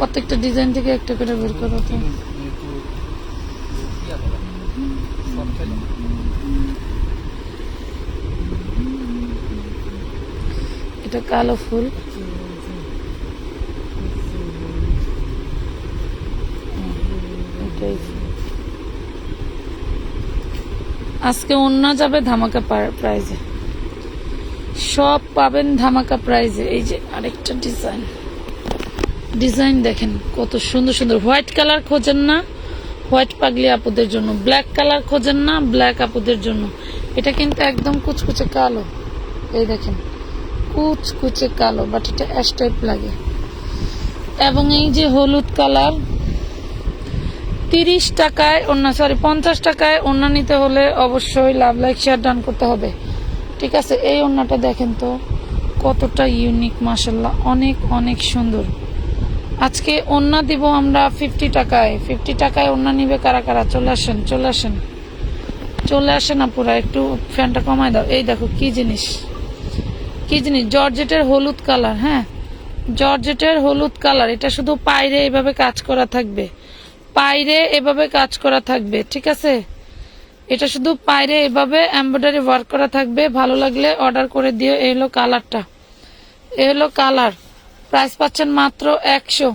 প্রত্যেকটা ডিজাইন থেকে একটা করে বের করো তো। এটা কালো ফুল। আজকে অন্য যাবে ধামাকা প্রাইজে সব পাবেন ধামাকা প্রাইজে এই যে আরেকটা ডিজাইন ডিজাইন দেখেন, কত সুন্দর সুন্দর। হোয়াইট কালার খোঁজেন না। হোয়াইট পাগলি আপুদের জন্য। ব্ল্যাক কালার খোঁজেন না, ব্ল্যাক আপুদের জন্য। এটা কিন্তু একদম কুচকুচে কালো। এই দেখেন, কুচকুচে কালো বাট এটা অ্যাশ টাইপ লাগে। এবং এই যে হলুদ কালার, তিরিশ টাকায় অন্য সরি পঞ্চাশ টাকায় অন্য নিতে হলে অবশ্যই লাভ, লাইক শেয়ার ডান করতে হবে। ঠিক আছে, এই ওড়নাটা দেখেন তো, কতটা ইউনিক মাসাল্লাহ অনেক অনেক সুন্দর। আজকে ওড়না দিব আমরা ফিফটি টাকায়। ফিফটি টাকায় ওড়না নিবে কারা কারা? চলে আসেন চলে আসেন। চলে আসেন আপুরা, একটু ফ্যানটা কমায় দাও। এই দেখো, কি জিনিস? কি জিনিস? জর্জেটের হলুদ কালার হ্যাঁ? জর্জেটের হলুদ কালার, এটা শুধু পায়রে এভাবে কাজ করা থাকবে। পায়রে এভাবে কাজ করা থাকবে, ঠিক আছে? এটা শুধু পায়রে এভাবে এমব্রয়ডারি ওয়ার্ক করা থাকবে। ভালো লাগলে অর্ডার করে দিও, এই হলো কালারটা। এই হলো কালার। প্রাইস পাচ্ছেন মাত্র একশো।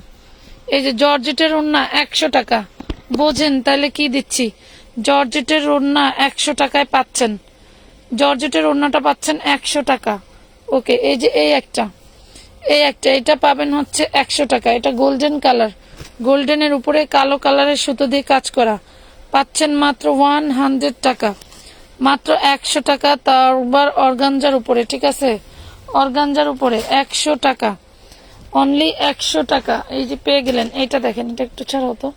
এই যে জর্জেটের ওড়না একশো টাকা। বোঝেন তাহলে কি দিচ্ছি? জর্জেটের ওড়না একশো টাকায় পাচ্ছেন। জর্জেটের ওড়নাটা পাচ্ছেন একশো টাকা। ওকে, এই যে এই একটা। এই একটা, এটা পাবেন হচ্ছে একশো টাকা। এটা গোল্ডেন কালার। গোল্ডেনের উপরে কালো কালারের সুতো দিয়ে কাজ করা। পাচ্ছেন মাত্র ওয়ান হান্ড্রেড টাকা। মাত্র একশো টাকা তারবার অর্গানজার উপরে, ঠিক আছে? অর্গানজার উপরে একশো টাকা। অনলি একশো টাকা। এই যে পেয়ে গেলেন এইটা দেখেন এটা একটু ছাড়াও তো।